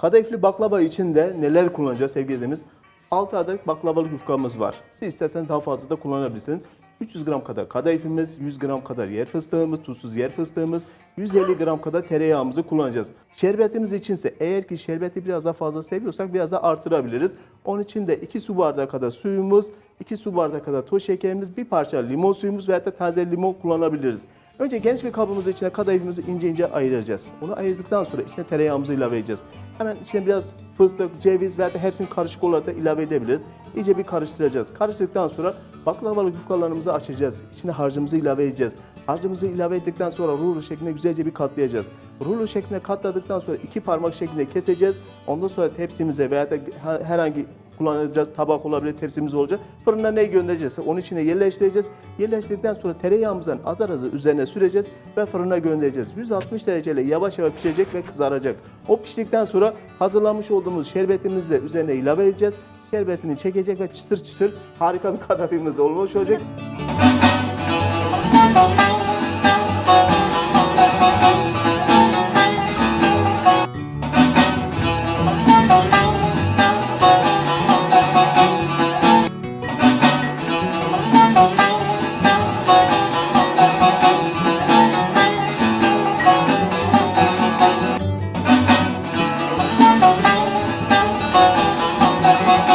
Kadayıflı baklava için de neler kullanacağız sevgili izleyicilerimiz? 6 adet baklavalık yufkamız var. Siz isterseniz daha fazla da kullanabilirsiniz. 300 gram kadar kadayıfımız, 100 gram kadar yer fıstığımız, tuzsuz yer fıstığımız, 150 gram kadar tereyağımızı kullanacağız. Şerbetimiz içinse eğer ki şerbeti biraz daha fazla seviyorsak biraz da artırabiliriz. Onun için de 2 su bardağı kadar suyumuz, 2 su bardağı kadar toz şekerimiz, bir parça limon suyumuz veya da taze limon kullanabiliriz. Önce geniş bir kabımızın içine kadayıfımızı ince ince ayıracağız. Onu ayırdıktan sonra içine tereyağımızı ilave edeceğiz. Hemen içine biraz fıstık, ceviz veya da hepsini karışık olarak da ilave edebiliriz. İyice bir karıştıracağız. Karıştırdıktan sonra baklavalık yufkalarımızı açacağız. İçine harcımızı ilave edeceğiz. Harcımızı ilave ettikten sonra rulo şeklinde güzelce bir katlayacağız. Rulo şeklinde katladıktan sonra iki parmak şeklinde keseceğiz. Ondan sonra tepsimize veya da herhangi kullanacağız tabak olabilir, tepsimiz olacak. Fırına ne göndereceğiz? Onun içine yerleştireceğiz. Yerleştirdikten sonra tereyağımızdan azar azar üzerine süreceğiz ve fırına göndereceğiz. 160 dereceyle yavaş yavaş pişecek ve kızaracak. O piştikten sonra hazırlamış olduğumuz şerbetimizi de üzerine ilave edeceğiz. Şerbetini çekecek ve çıtır çıtır harika bir kadayıfımız olmuş olacak. Thank